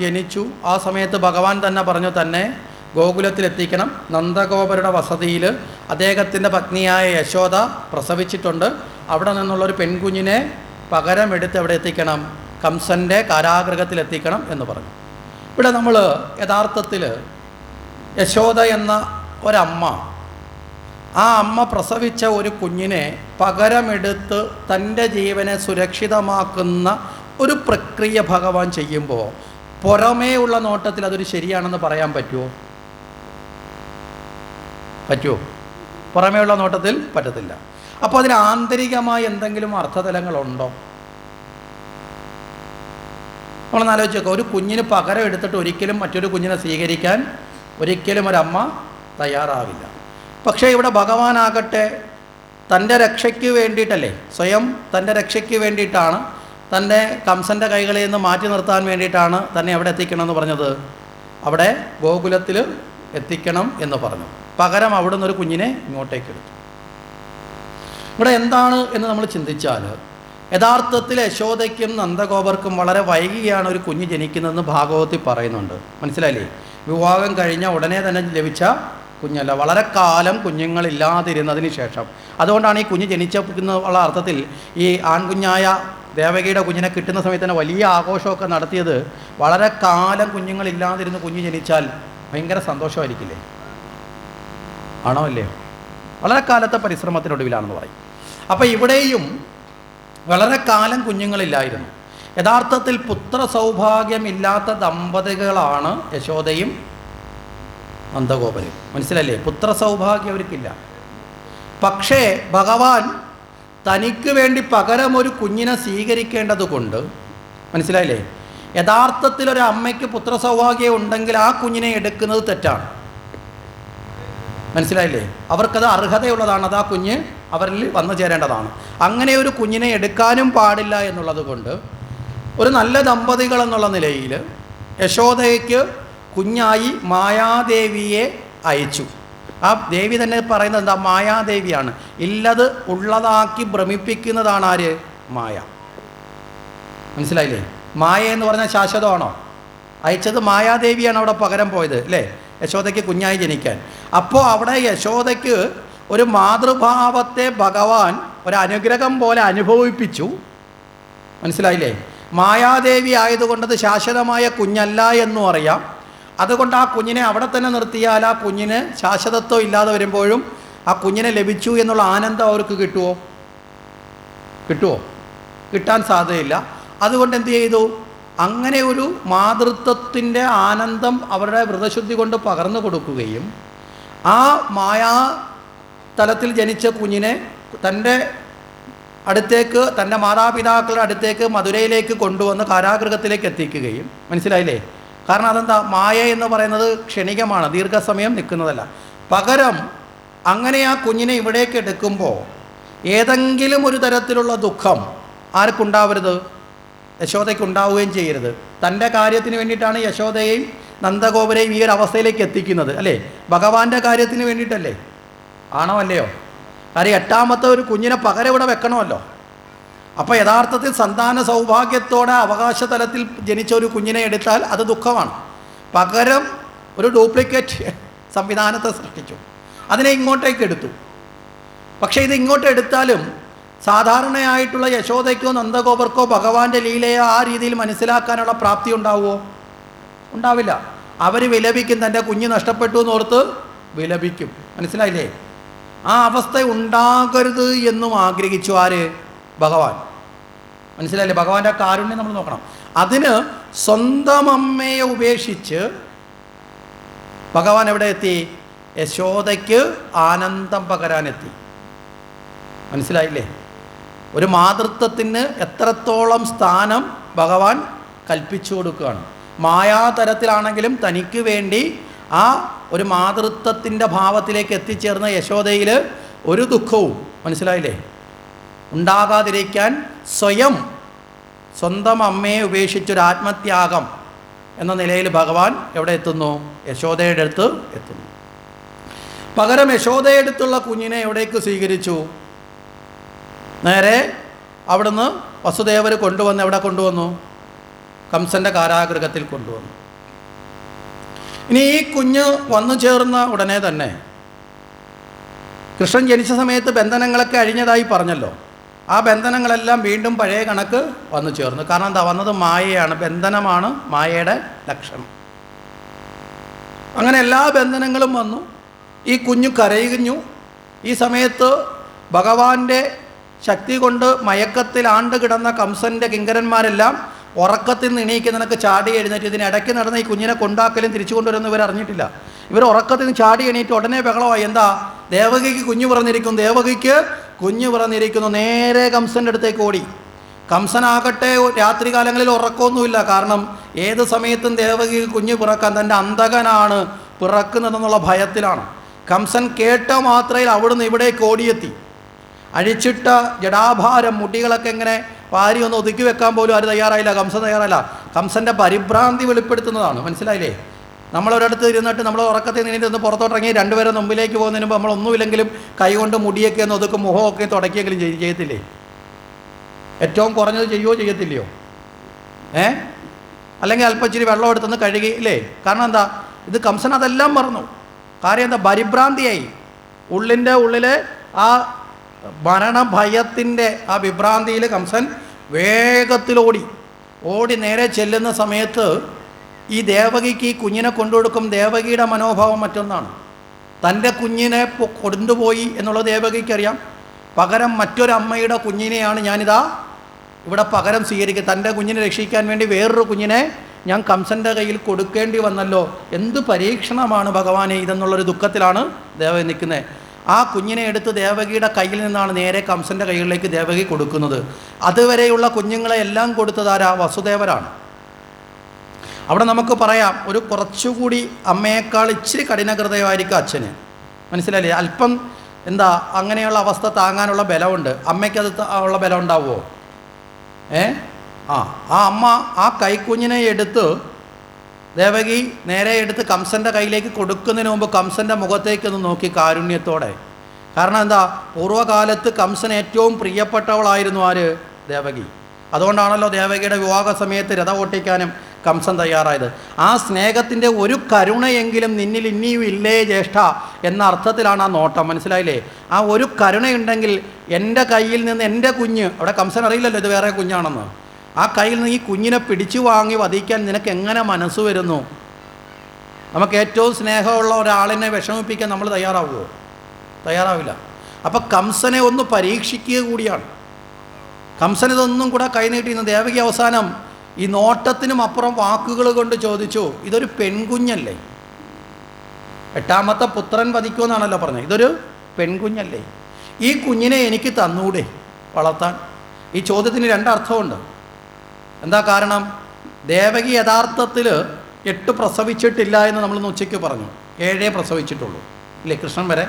ജനിച്ചു. ആ സമയത്ത് ഭഗവാൻ തന്നെ പറഞ്ഞു തന്നെ ഗോകുലത്തിലെത്തിക്കണം. നന്ദഗോപരുടെ വസതിയിൽ അദ്ദേഹത്തിന്റെ പത്നിയായ യശോദ പ്രസവിച്ചിട്ടുണ്ട്. അവിടെ നിന്നുള്ളൊരു പെൺകുഞ്ഞിനെ പകരമെടുത്ത് എവിടെ എത്തിക്കണം. കംസന്റെ കാരാഗ്രഹത്തിലെത്തിക്കണം എന്ന് പറഞ്ഞു. ഇവിടെ നമ്മൾ യഥാർത്ഥത്തിൽ യശോദ എന്ന ഒരമ്മ ആ അമ്മ പ്രസവിച്ച ഒരു കുഞ്ഞിനെ പകരമെടുത്ത് തന്റെ ജീവനെ സുരക്ഷിതമാക്കുന്ന ഒരു പ്രക്രിയ ഭഗവാൻ ചെയ്യുമ്പോൾ പുറമേ ഉള്ള നോട്ടത്തിൽ അതൊരു ശരിയാണെന്ന് പറയാൻ പറ്റുമോ പറ്റുമോ പുറമേ ഉള്ള നോട്ടത്തിൽ പറ്റത്തില്ല. അപ്പോൾ അതിന് ആന്തരികമായി എന്തെങ്കിലും അർത്ഥതലങ്ങളുണ്ടോ? നമ്മളൊന്ന് ആലോചിച്ച് നോക്കുക ഒരു കുഞ്ഞിന് പകരം എടുത്തിട്ട് ഒരിക്കലും മറ്റൊരു കുഞ്ഞിനെ സ്വീകരിക്കാൻ ഒരിക്കലും ഒരമ്മ തയ്യാറാവില്ല. പക്ഷേ ഇവിടെ ഭഗവാനാകട്ടെ തന്റെ രക്ഷയ്ക്ക് വേണ്ടിയിട്ടല്ലേ? സ്വയം തന്റെ രക്ഷയ്ക്ക് വേണ്ടിയിട്ടാണ് തന്റെ കംസന്റെ കൈകളിൽ നിന്ന് മാറ്റി നിർത്താൻ വേണ്ടിയിട്ടാണ് തന്നെ എവിടെ എത്തിക്കണമെന്ന് പറഞ്ഞത്. അവിടെ ഗോകുലത്തിൽ എത്തിക്കണം എന്ന് പറഞ്ഞു. പകരം അവിടെ നിന്നൊരു കുഞ്ഞിനെ ഇങ്ങോട്ടേക്ക് എടുത്തു. ഇവിടെ എന്താണ് എന്ന് നമ്മൾ ചിന്തിച്ചാൽ യഥാർത്ഥത്തിൽ യശോദയ്ക്കും നന്ദഗോപർക്കും വളരെ വൈകിയാണ് ഒരു കുഞ്ഞ് ജനിക്കുന്നതെന്ന് ഭാഗവത്തിൽ പറയുന്നുണ്ട്. മനസ്സിലായില്ലേ? വിവാഹം കഴിഞ്ഞ ഉടനെ തന്നെ ലഭിച്ച കുഞ്ഞല്ല. വളരെ കാലം കുഞ്ഞുങ്ങളില്ലാതിരുന്നതിന് ശേഷം. അതുകൊണ്ടാണ് ഈ കുഞ്ഞ് ജനിച്ചെന്നുള്ള അർത്ഥത്തിൽ ഈ ആൺകുഞ്ഞായ ദേവകിയുടെ കുഞ്ഞിനെ കിട്ടുന്ന സമയത്ത് തന്നെ വലിയ ആഘോഷമൊക്കെ നടത്തിയത് വളരെ കാലം കുഞ്ഞുങ്ങളില്ലാതിരുന്ന് കുഞ്ഞ് ജനിച്ചാൽ ഭയങ്കര സന്തോഷമായിരിക്കില്ലേ? ആണോ അല്ലയോ വളരെ കാലത്തെ പരിശ്രമത്തിനൊടുവിലാണെന്ന് പറയും. അപ്പോൾ ഇവിടെയും വളരെ കാലം കുഞ്ഞുങ്ങളില്ലായിരുന്നു. യഥാർത്ഥത്തിൽ പുത്ര സൗഭാഗ്യമില്ലാത്ത ദമ്പതികളാണ് യശോദയും നന്ദഗോപരും മനസ്സിലല്ലേ? പുത്ര സൗഭാഗ്യം അവർക്കില്ല. പക്ഷേ ഭഗവാൻ തനിക്ക് വേണ്ടി പകരം ഒരു കുഞ്ഞിനെ സ്വീകരിക്കേണ്ടത് കൊണ്ട് മനസ്സിലായില്ലേ? യഥാർത്ഥത്തിൽ ഒരു അമ്മയ്ക്ക് പുത്രസൗഭാഗ്യം ഉണ്ടെങ്കിൽ ആ കുഞ്ഞിനെ എടുക്കുന്നത് തെറ്റാണ്. മനസ്സിലായില്ലേ? അവർക്കത് അർഹതയുള്ളതാണ് അത് ആ കുഞ്ഞ് അവരിൽ വന്നു ചേരേണ്ടതാണ്. അങ്ങനെ ഒരു കുഞ്ഞിനെ എടുക്കാനും പാടില്ല എന്നുള്ളത് കൊണ്ട് ഒരു നല്ല ദമ്പതികൾ എന്നുള്ള നിലയിൽ യശോദയ്ക്ക് കുഞ്ഞായി മായാദേവിയെ അയച്ചു. ആ ദേവി തന്നെ പറയുന്നത് എന്താ? മായാദേവിയാണ്. ഇല്ലത് ഉള്ളതാക്കി ഭ്രമിപ്പിക്കുന്നതാണ് ആര്? മായ. മനസ്സിലായില്ലേ? മായ എന്ന് പറഞ്ഞാൽ ശാശ്വതമാണോ? അയച്ചത് മായാദേവിയാണ് അവിടെ പകരം പോയത് അല്ലേ? യശോദയ്ക്ക് കുഞ്ഞായി ജനിക്കാൻ. അപ്പോൾ അവിടെ യശോദയ്ക്ക് ഒരു മാതൃഭാവത്തെ ഭഗവാൻ ഒരു അനുഗ്രഹം പോലെ അനുഭവിപ്പിച്ചു. മനസ്സിലായില്ലേ? മായാദേവി ആയതുകൊണ്ടത് ശാശ്വതമായ കുഞ്ഞല്ല എന്നും അറിയാം. അതുകൊണ്ട് ആ കുഞ്ഞിനെ അവിടെ തന്നെ നിർത്തിയാൽ ആ കുഞ്ഞിന് ശാശ്വതത്വം ഇല്ലാതെ വരുമ്പോഴും ആ കുഞ്ഞിനെ ലഭിച്ചു എന്നുള്ള ആനന്ദം അവർക്ക് കിട്ടുമോ കിട്ടുമോ കിട്ടാൻ സാധ്യതയില്ല. അതുകൊണ്ട് എന്ത് ചെയ്തു? അങ്ങനെ ഒരു മാതൃത്വത്തിന്റെ ആനന്ദം അവരുടെ വ്രതശുദ്ധി കൊണ്ട് പകർന്നു കൊടുക്കുകയും ആ മായാ തലത്തിൽ ജനിച്ച കുഞ്ഞിനെ തന്റെ അടുത്തേക്ക് തന്റെ മാതാപിതാക്കളുടെ അടുത്തേക്ക് മധുരയിലേക്ക് കൊണ്ടുവന്ന് കാരാഗൃഹത്തിലേക്ക് എത്തിക്കുകയും മനസ്സിലായില്ലേ? കാരണം അതെന്താ? മായ എന്ന് പറയുന്നത് ക്ഷണികമാണ് ദീർഘസമയം നിൽക്കുന്നതല്ല. പകരം അങ്ങനെ ആ കുഞ്ഞിനെ ഇവിടേക്ക് എടുക്കുമ്പോൾ ഏതെങ്കിലും ഒരു തരത്തിലുള്ള ദുഃഖം ആർക്കുണ്ടാവരുത്? യശോദയ്ക്ക് ഉണ്ടാവുകയും ചെയ്യരുത്. തന്റെ കാര്യത്തിന് വേണ്ടിയിട്ടാണ് യശോദയെയും നന്ദഗോപരെയും ഈ ഒരു അവസ്ഥയിലേക്ക് എത്തിക്കുന്നത് അല്ലേ? ഭഗവാന്റെ കാര്യത്തിന് വേണ്ടിയിട്ടല്ലേ? ആണോ അല്ലയോ? കാര്യം എട്ടാമത്തെ ഒരു കുഞ്ഞിനെ പകരം ഇവിടെ വെക്കണമല്ലോ. അപ്പോൾ യഥാർത്ഥത്തിൽ സന്താന സൗഭാഗ്യത്തോടെ അവകാശ തലത്തിൽ ജനിച്ച ഒരു കുഞ്ഞിനെ എടുത്താൽ അത് ദുഃഖമാണ്. പകരം ഒരു ഡ്യൂപ്ലിക്കേറ്റ് സംവിധാനത്തെ സൃഷ്ടിച്ചു. അതിനെ ഇങ്ങോട്ടേക്ക് എടുത്തു. പക്ഷേ ഇത് ഇങ്ങോട്ട് എടുത്താലും സാധാരണയായിട്ടുള്ള യശോദയ്ക്കോ നന്ദഗോപർക്കോ ഭഗവാന്റെ ലീലയോ ആ രീതിയിൽ മനസ്സിലാക്കാനുള്ള പ്രാപ്തി ഉണ്ടാവുമോ? ഉണ്ടാവില്ല. അവർ വിലപിക്കും തന്റെ കുഞ്ഞ് നഷ്ടപ്പെട്ടു എന്നോർത്ത് വിലപിക്കും. മനസ്സിലായില്ലേ? ആ അവസ്ഥ ഉണ്ടാകരുത് എന്നും ആഗ്രഹിച്ചു ആര്? ഭഗവാൻ. മനസ്സിലായില്ലേ? ഭഗവാന്റെ ആ കാരുണ്യം നമ്മൾ നോക്കണം. അതിന് സ്വന്തം അമ്മയെ ഉപേക്ഷിച്ച് ഭഗവാൻ എവിടെ എത്തി? യശോദയ്ക്ക് ആനന്ദം പകരാനെത്തി. മനസ്സിലായില്ലേ? ഒരു മാതൃത്വത്തിന് എത്രത്തോളം സ്ഥാനം ഭഗവാൻ കൽപ്പിച്ചു കൊടുക്കുകയാണ്. മായാതരത്തിലാണെങ്കിലും തനിക്ക് വേണ്ടി ആ ഒരു മാതൃത്വത്തിന്റെ ഭാവത്തിലേക്ക് എത്തിച്ചേർന്ന യശോദയിൽ ഒരു ദുഃഖവും. മനസ്സിലായില്ലേ? ഉണ്ടാകാതിരിക്കാൻ സ്വയം സ്വന്തം അമ്മയെ ഉപേക്ഷിച്ചൊരു ആത്മത്യാഗം എന്ന നിലയിൽ ഭഗവാൻ എവിടെ എത്തുന്നു? യശോദയുടെ അടുത്ത് എത്തുന്നു. പകരം അടുത്തുള്ള കുഞ്ഞിനെ എവിടേക്ക് സ്വീകരിച്ചു? നേരെ അവിടുന്ന് വസുദേവർ കൊണ്ടുവന്ന് എവിടെ കൊണ്ടുവന്നു? കംസന്റെ കാരാഗൃഹത്തിൽ കൊണ്ടുവന്നു. ഇനി ഈ കുഞ്ഞ് വന്നു ചേർന്ന ഉടനെ തന്നെ കൃഷ്ണൻ ജനിച്ച സമയത്ത് ബന്ധനങ്ങളൊക്കെ അഴിഞ്ഞതായി പറഞ്ഞല്ലോ. ആ ബന്ധനങ്ങളെല്ലാം വീണ്ടും പഴയ കണക്ക് വന്നു ചേർന്നു. കാരണം എന്താ? വന്നത് മായയാണ്. ബന്ധനമാണ് മായയുടെ ലക്ഷണം. അങ്ങനെ എല്ലാ ബന്ധനങ്ങളും വന്നു. ഈ കുഞ്ഞു കരയുകഞ്ഞു. ഈ സമയത്ത് ഭഗവാന്റെ ശക്തി കൊണ്ട് മയക്കത്തിൽ ആണ്ട് കിടന്ന കംസന്റെ കിങ്കരന്മാരെല്ലാം ഉറക്കത്തിൽ നിന്ന് എണീക്ക് നിനക്ക് ചാടി എഴുന്നേറ്റ്. ഇതിന് ഇടയ്ക്ക് നടന്ന ഈ കുഞ്ഞിനെ കൊണ്ടാക്കലും തിരിച്ചു കൊണ്ടുവരുന്ന ഇവർ അറിഞ്ഞിട്ടില്ല. ഇവർ ഉറക്കത്തിൽ നിന്ന് ചാടി എണീറ്റ് ഉടനെ ബഹളമായി. എന്താ? ദേവകിക്ക് കുഞ്ഞു പറഞ്ഞിരിക്കും. ദേവകിക്ക് കുഞ്ഞു പിറന്നിരിക്കുന്നു. നേരെ കംസന്റെ അടുത്തേക്ക് ഓടി. കംസനാകട്ടെ രാത്രി കാലങ്ങളിൽ ഉറക്കമൊന്നുമില്ല. കാരണം ഏത് സമയത്തും ദേവകി കുഞ്ഞു പിറക്കാൻ തന്റെ അന്തകനാണ് പിറക്കുന്നതെന്നുള്ള ഭയത്തിലാണ്. കംസൻ കേട്ട മാത്രയിൽ അവിടുന്ന് ഇവിടേക്ക് ഓടിയെത്തി. അഴിച്ചിട്ട ജടാഭാരം മുടികളൊക്കെ എങ്ങനെ വാരി ഒന്ന് ഒതുക്കി വെക്കാൻ പോലും ആര് തയ്യാറായില്ല. കംസൻ തയ്യാറായില്ല കംസന്റെ പരിഭ്രാന്തി വെളിപ്പെടുത്തുന്നതാണ്. മനസ്സിലായില്ലേ? നമ്മളൊരിടത്ത് ഇരുന്നിട്ട് നമ്മൾ ഉറക്കത്തിൽ നിന്നിട്ട് ഒന്ന് പുറത്തോട്ടിറങ്ങി രണ്ടുപേരെ മുമ്പിലേക്ക് പോകുന്നതിന് മുമ്പ് നമ്മളൊന്നുമില്ലെങ്കിലും കൈകൊണ്ട് മുടിയൊക്കെ ഒന്ന് ഒതുക്കും മുഖമൊക്കെ തുടക്കിയെങ്കിലും ചെയ്- ചെയ്യത്തില്ലേ? ഏറ്റവും കുറഞ്ഞത് ചെയ്യുമോ ചെയ്യത്തില്ലയോ? ഏ? അല്ലെങ്കിൽ അല്പം ഇച്ചിരി വെള്ളം എടുത്തൊന്ന് കഴുകി ഇല്ലേ? കാരണം എന്താ? ഇത് കംസൻ അതെല്ലാം മറന്നു. കാര്യം എന്താ? പരിഭ്രാന്തിയായി. ഉള്ളിന്റെ ഉള്ളിലെ ആ മരണഭയത്തിന്റെ ആ വിഭ്രാന്തിയിൽ കംസൻ വേഗത്തിൽ ഓടി ഓടി നേരെ ചെല്ലുന്ന സമയത്ത് ഈ ദേവകിക്ക് ഈ കുഞ്ഞിനെ കൊണ്ടുകൊടുക്കും ദേവകിയുടെ മനോഭാവം മറ്റൊന്നാണ്. തന്റെ കുഞ്ഞിനെ കൊണ്ടുപോയി എന്നുള്ളത് ദേവകിക്കറിയാം. പകരം മറ്റൊരമ്മയുടെ കുഞ്ഞിനെയാണ് ഞാനിതാ ഇവിടെ പകരം സ്വീകരിക്കുക തന്റെ കുഞ്ഞിനെ രക്ഷിക്കാൻ വേണ്ടി വേറൊരു കുഞ്ഞിനെ ഞാൻ കംസന്റെ കയ്യിൽ കൊടുക്കേണ്ടി വന്നല്ലോ. എന്ത് പരീക്ഷണമാണ് ഭഗവാനെ ഇതെന്നുള്ളൊരു ദുഃഖത്തിലാണ് ദേവകി നിൽക്കുന്നത്. ആ കുഞ്ഞിനെ എടുത്ത് ദേവകിയുടെ കയ്യിൽ നിന്നാണ് നേരെ കംസന്റെ കൈകളിലേക്ക് ദേവകി കൊടുക്കുന്നത്. അതുവരെയുള്ള കുഞ്ഞുങ്ങളെ എല്ലാം കൊടുത്തതാരാ വസുദേവരാണ്. അവിടെ നമുക്ക് പറയാം ഒരു കുറച്ചുകൂടി അമ്മയേക്കാൾ ഇച്ചിരി കഠിനഹൃദയമായിരിക്കും അച്ഛന്. മനസ്സിലായില്ലേ? അല്പം എന്താ അങ്ങനെയുള്ള അവസ്ഥ താങ്ങാനുള്ള ബലമുണ്ട്. അമ്മയ്ക്കത് അത് ഉള്ള ബലം ഉണ്ടാവുമോ? ഏ? ആ ആ അമ്മ ആ കൈക്കുഞ്ഞിനെ എടുത്ത് ദേവകി നേരെ എടുത്ത് കംസന്റെ കയ്യിലേക്ക് കൊടുക്കുന്നതിന് മുമ്പ് കംസന്റെ മുഖത്തേക്കൊന്ന് നോക്കി കാരുണ്യത്തോടെ. കാരണം എന്താ പൂർവകാലത്ത് കംസൻ ഏറ്റവും പ്രിയപ്പെട്ടവളായിരുന്നു ആര്? ദേവകി. അതുകൊണ്ടാണല്ലോ ദേവകിയുടെ വിവാഹ സമയത്ത് രഥ ഓട്ടിക്കാനും കംസൻ തയ്യാറായത്. ആ സ്നേഹത്തിന്റെ ഒരു കരുണയെങ്കിലും നിന്നിൽ ഇനിയും ഇല്ലേ ജ്യേഷ്ഠ എന്ന അർത്ഥത്തിലാണ് ആ നോട്ടം. മനസ്സിലായില്ലേ? ആ ഒരു കരുണയുണ്ടെങ്കിൽ എന്റെ കയ്യിൽ നിന്ന് എന്റെ കുഞ്ഞ് അവിടെ കംസൻ അറിയില്ലല്ലോ ഇത് വേറെ കുഞ്ഞാണെന്ന്. ആ കയ്യിൽ നിന്ന് ഈ കുഞ്ഞിനെ പിടിച്ചു വാങ്ങി വധിക്കാൻ നിനക്ക് എങ്ങനെ മനസ്സ് വരുന്നു? നമുക്ക് ഏറ്റവും സ്നേഹമുള്ള ഒരാളിനെ വിഷമിപ്പിക്കാൻ നമ്മൾ തയ്യാറാവുമോ? തയ്യാറാവില്ല. അപ്പം കംസനെ ഒന്ന് പരീക്ഷിക്കുക കൂടിയാണ്. കംസൻ ഇതൊന്നും കൂടെ കൈനീട്ടിന്ന് ദേവകി അവസാനം ഈ നോട്ടത്തിനും അപ്പുറം വാക്കുകൾ കൊണ്ട് ചോദിച്ചു ഇതൊരു പെൺകുഞ്ഞല്ലേ? എട്ടാമത്തെ പുത്രൻ വധിക്കുമെന്നാണല്ലോ പറഞ്ഞത്. ഇതൊരു പെൺകുഞ്ഞല്ലേ? ഈ കുഞ്ഞിനെ എനിക്ക് തന്നൂടെ? വളർത്താൻ. ഈ ചോദ്യത്തിന് രണ്ടർത്ഥമുണ്ട്. എന്താ കാരണം? ദേവകി യഥാർത്ഥത്തിൽ എട്ട് പ്രസവിച്ചിട്ടില്ല എന്ന് നമ്മൾ ഇന്ന് ഉച്ചയ്ക്ക് പറഞ്ഞു. ഏഴേ പ്രസവിച്ചിട്ടുള്ളൂ. ഇല്ലേ കൃഷ്ണൻ വരെ?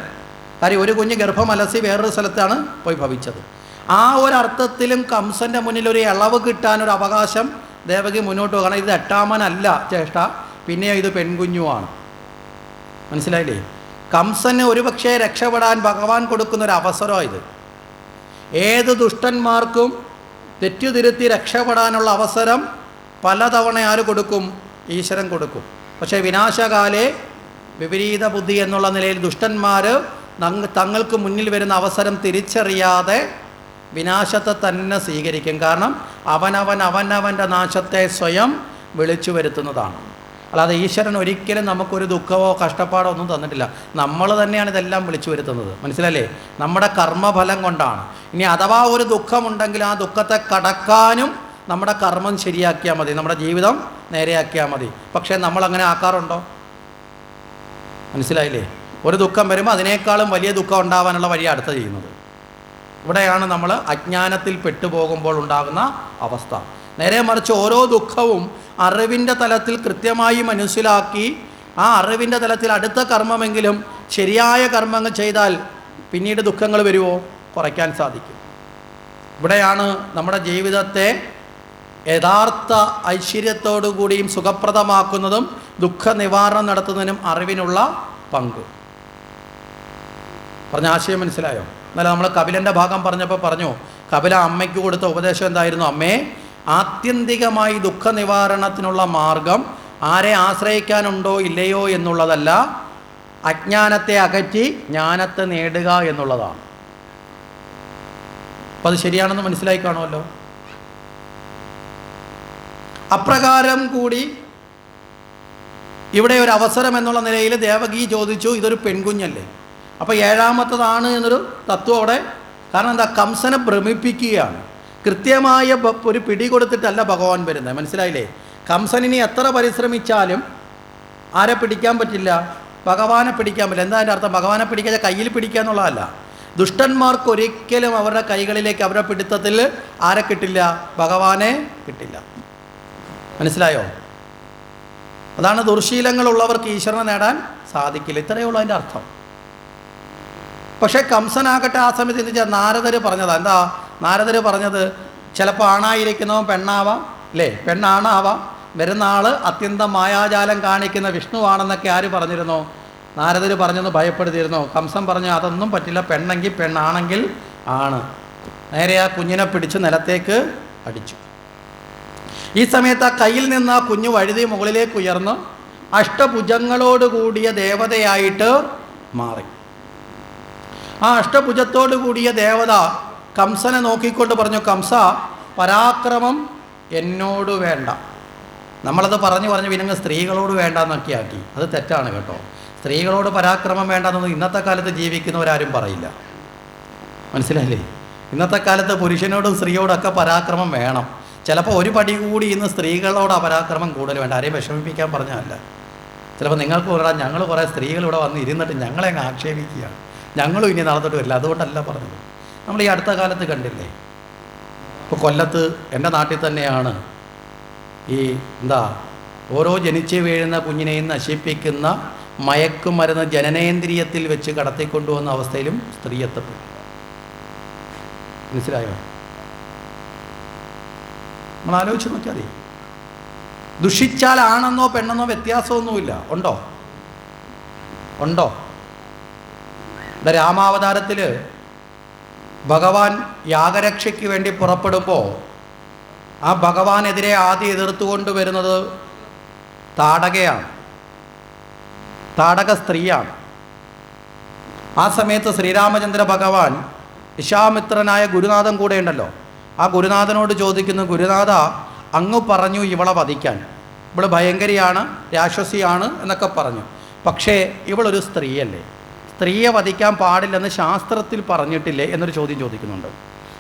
കാര്യം ഒരു കുഞ്ഞ് ഗർഭമലസി വേറൊരു സ്ഥലത്താണ് പോയി ഭവിച്ചത്. ആ ഒരർത്ഥത്തിലും കംസന്റെ മുന്നിൽ ഒരു ഇളവ് കിട്ടാനൊരു അവകാശം ദേവകി മുന്നോട്ട് പോകണം ഇത് എട്ടാമനല്ല ചേഷ്ട പിന്നെ ഇത് പെൺകുഞ്ഞുമാണ് മനസ്സിലായില്ലേ? കംസന് ഒരുപക്ഷെ രക്ഷപ്പെടാൻ ഭഗവാൻ കൊടുക്കുന്ന ഒരു അവസരമാണ് ഇത്. ഏത് ദുഷ്ടന്മാർക്കും തെറ്റുതിരുത്തി രക്ഷപ്പെടാനുള്ള അവസരം പലതവണ ആര് കൊടുക്കും? ഈശ്വരൻ കൊടുക്കും. പക്ഷേ വിനാശകാലെ വിപരീത ബുദ്ധി എന്നുള്ള നിലയിൽ ദുഷ്ടന്മാർ തങ്ങൾക്ക് മുന്നിൽ വരുന്ന അവസരം തിരിച്ചറിയാതെ വിനാശത്തെ തന്നെ സ്വീകരിക്കും. കാരണം അവനവൻ അവനവന്റെ നാശത്തെ സ്വയം വിളിച്ചു വരുത്തുന്നതാണ്. അല്ലാതെ ഈശ്വരൻ ഒരിക്കലും നമുക്കൊരു ദുഃഖമോ കഷ്ടപ്പാടോ ഒന്നും തന്നിട്ടില്ല. നമ്മൾ തന്നെയാണ് ഇതെല്ലാം വിളിച്ചു വരുത്തുന്നത്. മനസ്സിലല്ലേ? നമ്മുടെ കർമ്മഫലം കൊണ്ടാണ്. ഇനി അഥവാ ഒരു ദുഃഖമുണ്ടെങ്കിൽ ആ ദുഃഖത്തെ കടക്കാനും നമ്മുടെ കർമ്മം ശരിയാക്കിയാൽ മതി. നമ്മുടെ ജീവിതം നേരെയാക്കിയാൽ മതി. പക്ഷേ നമ്മൾ അങ്ങനെ ആക്കാറുണ്ടോ? മനസ്സിലായില്ലേ? ഒരു ദുഃഖം വരുമ്പോൾ അതിനേക്കാളും വലിയ ദുഃഖം ഉണ്ടാവാനുള്ള വഴി അടുത്ത ചെയ്യുന്നത്. ഇവിടെയാണ് നമ്മൾ അജ്ഞാനത്തിൽ പെട്ടുപോകുമ്പോൾ ഉണ്ടാകുന്ന അവസ്ഥ. നേരെ മറിച്ച് ഓരോ ദുഃഖവും അറിവിന്റെ തലത്തിൽ കൃത്യമായി മനസ്സിലാക്കി ആ അറിവിന്റെ തലത്തിൽ അടുത്ത കർമ്മമെങ്കിലും ശരിയായ കർമ്മങ്ങൾ ചെയ്താൽ പിന്നീട് ദുഃഖങ്ങൾ വരുമോ? കുറയ്ക്കാൻ സാധിക്കും. ഇവിടെയാണ് നമ്മുടെ ജീവിതത്തെ യഥാർത്ഥ ഐശ്വര്യത്തോടുകൂടിയും സുഖപ്രദമാക്കുന്നതും ദുഃഖ നിവാരണം നടത്തുന്നതിനും അറിവിനുള്ള പങ്ക്. പറഞ്ഞ ആശയം മനസ്സിലായോ? എന്നാലും നമ്മൾ കപിലന്റെ ഭാഗം പറഞ്ഞപ്പോൾ പറഞ്ഞു കപില അമ്മയ്ക്ക് കൊടുത്ത ഉപദേശം എന്തായിരുന്നു? അമ്മേ ആത്യന്തികമായി ദുഃഖ നിവാരണത്തിനുള്ള മാർഗം ആരെ ആശ്രയിക്കാനുണ്ടോ ഇല്ലയോ എന്നുള്ളതല്ല അജ്ഞാനത്തെ അകറ്റി ജ്ഞാനത്തെ നേടുക എന്നുള്ളതാണ്. അപ്പം അത് ശരിയാണെന്ന് മനസ്സിലായി കാണുമല്ലോ. അപ്രകാരം കൂടി ഇവിടെ ഒരു അവസരം എന്നുള്ള നിലയിൽ ദേവകി ചോദിച്ചു ഇതൊരു പെൺകുഞ്ഞല്ലേ? അപ്പോൾ ഏഴാമത്തതാണ് എന്നൊരു തത്വം അവിടെ. കാരണം എന്താ? കംസനെ ഭ്രമിപ്പിക്കുകയാണ്. കൃത്യമായ ഒരു പിടി കൊടുത്തിട്ടല്ല ഭഗവാൻ വരുന്നത്. മനസ്സിലായില്ലേ? കംസൻ ഇനി എത്ര പരിശ്രമിച്ചാലും ആരെ പിടിക്കാൻ പറ്റില്ല? ഭഗവാനെ പിടിക്കാൻ പറ്റില്ല. എന്താ അതിന്റെ അർത്ഥം? ഭഗവാനെ പിടിക്കാൻ കയ്യിൽ പിടിക്കുക എന്നുള്ളതല്ല. ദുഷ്ടന്മാർക്ക് ഒരിക്കലും അവരുടെ കൈകളിലേക്ക് അവരുടെ പിടുത്തത്തിൽ ആരെ കിട്ടില്ല? ഭഗവാനെ കിട്ടില്ല. മനസ്സിലായോ? അതാണ് ദുർശീലങ്ങളുള്ളവർക്ക് ഈശ്വരനെ നേടാൻ സാധിക്കില്ല. ഇത്രയേ ഉള്ളൂ അതിന്റെ അർത്ഥം. പക്ഷേ കംസനാകട്ടെ ആ സമയത്ത് എന്ന് വെച്ചാൽ നാരദർ പറഞ്ഞതാ. എന്താ? നാരദർ പറഞ്ഞത് ചിലപ്പോൾ ആണായിരിക്കുന്നവൻ പെണ്ണാവാം അല്ലേ പെണ്ണാണാവാം. വരുന്ന ആൾ അത്യന്തം മായാജാലം കാണിക്കുന്ന വിഷ്ണുവാണെന്നൊക്കെ ആര് പറഞ്ഞിരുന്നോ? നാരദർ പറഞ്ഞെന്ന് ഭയപ്പെടുത്തിയിരുന്നോ? കംസൻ പറഞ്ഞു അതൊന്നും പറ്റില്ല. പെണ്ണെങ്കിൽ പെണ്ണാണെങ്കിൽ ആണ്. നേരെ ആ കുഞ്ഞിനെ പിടിച്ച് നിലത്തേക്ക് അടിച്ചു. ഈ സമയത്ത് ആ കയ്യിൽ നിന്ന് ആ കുഞ്ഞു വഴുതി മുകളിലേക്ക് ഉയർന്ന് അഷ്ടഭുജങ്ങളോട് കൂടിയ ദേവതയായിട്ട് മാറി. ആ അഷ്ടഭുജത്തോടു കൂടിയ ദേവത കംസനെ നോക്കിക്കൊണ്ട് പറഞ്ഞു കംസ പരാക്രമം എന്നോട് വേണ്ട. നമ്മളത് പറഞ്ഞു പറഞ്ഞു പിന്നെ സ്ത്രീകളോട് വേണ്ട എന്നൊക്കെ ആക്കി. അത് തെറ്റാണ് കേട്ടോ. സ്ത്രീകളോട് പരാക്രമം വേണ്ടെന്നൊന്നും ഇന്നത്തെ കാലത്ത് ജീവിക്കുന്നവരാരും പറയില്ല. മനസ്സിലായില്ലേ? ഇന്നത്തെ കാലത്ത് പുരുഷനോടും സ്ത്രീയോടൊക്കെ പരാക്രമം വേണം. ചിലപ്പോൾ ഒരു പടി കൂടി ഇന്ന് സ്ത്രീകളോട് അപരാക്രമം പരാക്രമം കൂടുതൽ വേണ്ട. ആരെയും വിഷമിപ്പിക്കാൻ പറഞ്ഞതല്ല. ചിലപ്പോൾ നിങ്ങൾക്ക് പറയാം ഞങ്ങൾ കുറേ സ്ത്രീകൾ ഇവിടെ വന്ന് ഇരുന്നിട്ട് ഞങ്ങളെ ആക്ഷേപിക്കുകയാണ്. ഞങ്ങളും ഇനി നടന്നിട്ട് വരില്ല. അതുകൊണ്ടല്ല പറഞ്ഞത്. നമ്മൾ ഈ അടുത്ത കാലത്ത് കണ്ടില്ലേ? ഇപ്പോൾ കൊല്ലത്ത് എന്റെ നാട്ടിൽ തന്നെയാണ് ഈ എന്താ ഓരോ ജനിച്ച് വീഴുന്ന കുഞ്ഞിനെയും നശിപ്പിക്കുന്ന മയക്കുമരുന്ന് ജനനേന്ദ്രിയത്തിൽ വെച്ച് കടത്തിക്കൊണ്ടുവന്ന അവസ്ഥയിലും സ്ത്രീ എത്തപ്പെട്ടു. മനസ്സിലായോ? നമ്മൾ ആലോചിച്ച് നോക്കിയാൽ മതി. ദുഷിച്ചാൽ ആണെന്നോ പെണ്ണെന്നോ വ്യത്യാസമൊന്നുമില്ല. ഉണ്ടോ? ഉണ്ടോ? രാമാവതാരത്തിൽ ഭഗവാൻ യാഗരക്ഷയ്ക്ക് വേണ്ടി പുറപ്പെടുമ്പോൾ ആ ഭഗവാനെതിരെ ആദ്യം എതിർത്തുകൊണ്ട് വരുന്നത് താടകയാണ്. താടക സ്ത്രീയാണ് ആ സമയത്ത് ശ്രീരാമചന്ദ്ര ഭഗവാൻ വിശ്വാമിത്രനായ ഗുരുനാഥൻ കൂടെ ഉണ്ടല്ലോ. ആ ഗുരുനാഥനോട് ചോദിക്കുന്നു ഗുരുനാഥ അങ്ങ് പറഞ്ഞു ഇവളെ വധിക്കാൻ. ഇവൾ ഭയങ്കരിയാണ് രാക്ഷസിയാണ് എന്നൊക്കെ പറഞ്ഞു. പക്ഷേ ഇവളൊരു സ്ത്രീയല്ലേ? സ്ത്രീയെ വധിക്കാൻ പാടില്ലെന്ന് ശാസ്ത്രത്തിൽ പറഞ്ഞിട്ടില്ലേ എന്നൊരു ചോദ്യം ചോദിക്കുന്നുണ്ട്.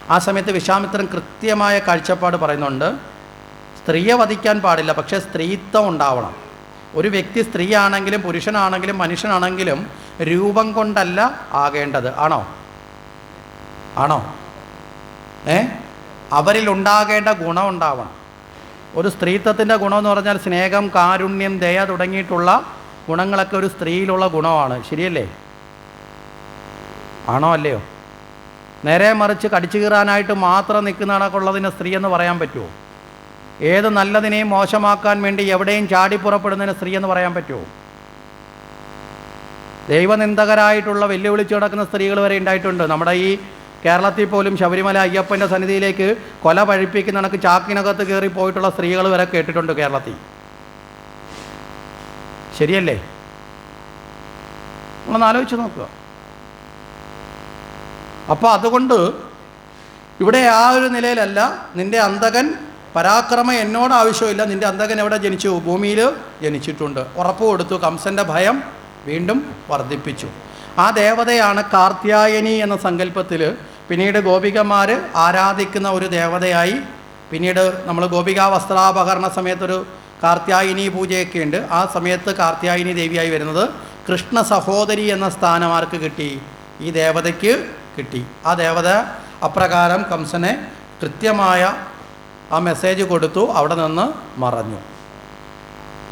ആ സമയത്ത് വിശ്വാമിത്രൻ കൃത്യമായ കാഴ്ചപ്പാട് പറയുന്നുണ്ട് സ്ത്രീയെ വധിക്കാൻ പാടില്ല പക്ഷേ സ്ത്രീത്വം ഉണ്ടാവണം. ഒരു വ്യക്തി സ്ത്രീ ആണെങ്കിലും പുരുഷനാണെങ്കിലും മനുഷ്യനാണെങ്കിലും രൂപം കൊണ്ടല്ല ആകേണ്ടത്. ആണോ? ആണോ? ഏ? അവരിൽ ഉണ്ടാകേണ്ട ഗുണം ഉണ്ടാവണം. ഒരു സ്ത്രീത്വത്തിന്റെ ഗുണമെന്ന് പറഞ്ഞാൽ സ്നേഹം കാരുണ്യം ദയ തുടങ്ങിയിട്ടുള്ള ഗുണങ്ങളൊക്കെ ഒരു സ്ത്രീയിലുള്ള ഗുണമാണ്. ശരിയല്ലേ? ആണോ അല്ലയോ? നേരെ മറിച്ച് കടിച്ചു കീറാനായിട്ട് മാത്രം നിൽക്കുന്നതാണൊക്കെയുള്ളതിനെ സ്ത്രീ എന്ന് പറയാൻ പറ്റുമോ? ഏത് നല്ലതിനെയും മോശമാക്കാൻ വേണ്ടി എവിടെയും ചാടി പുറപ്പെടുന്നതിന് സ്ത്രീ എന്ന് പറയാൻ പറ്റുമോ? ദൈവനിന്ദകരായിട്ടുള്ള വെല്ലുവിളിച്ച് കിടക്കുന്ന സ്ത്രീകൾ വരെ ഉണ്ടായിട്ടുണ്ട്. നമ്മുടെ ഈ കേരളത്തിൽ പോലും ശബരിമല അയ്യപ്പന്റെ സന്നിധിയിലേക്ക് കൊല പഴിപ്പിക്കുന്ന കണക്ക് ചാക്കിനകത്ത് കയറി പോയിട്ടുള്ള സ്ത്രീകൾ വരെ കേട്ടിട്ടുണ്ട് കേരളത്തിൽ. ശരിയല്ലേ? നമ്മളൊന്ന് ആലോചിച്ച് നോക്കുക. അപ്പോൾ അതുകൊണ്ട് ഇവിടെ ആ ഒരു നിലയിലല്ല നിന്റെ അന്തകൻ പരാക്രമം എന്നോട് ആവശ്യമില്ല നിന്റെ അന്തകൻ എവിടെ ജനിച്ചു? ഭൂമിയിൽ ജനിച്ചിട്ടുണ്ട്. ഉറപ്പ് കൊടുത്തു കംസന്റെ ഭയം വീണ്ടും വർദ്ധിപ്പിച്ചു. ആ ദേവതയാണ് കാർത്യായനി എന്ന സങ്കല്പത്തിൽ പിന്നീട് ഗോപികമാർ ആരാധിക്കുന്ന ഒരു ദേവതയായി പിന്നീട് നമ്മൾ ഗോപികാ വസ്ത്രാപകരണ സമയത്തൊരു കാർത്യായനി പൂജയൊക്കെ ഉണ്ട്. ആ സമയത്ത് കാർത്യായനി ദേവിയായി വരുന്നത് കൃഷ്ണ സഹോദരി എന്ന സ്ഥാനം ആർക്ക് കിട്ടി. ഈ ദേവതയ്ക്ക് കിട്ടി. ആ ദേവത അപ്രകാരം കംസനെ കൃത്യമായ ആ മെസ്സേജ് കൊടുത്തു അവിടെ നിന്ന് മറഞ്ഞു.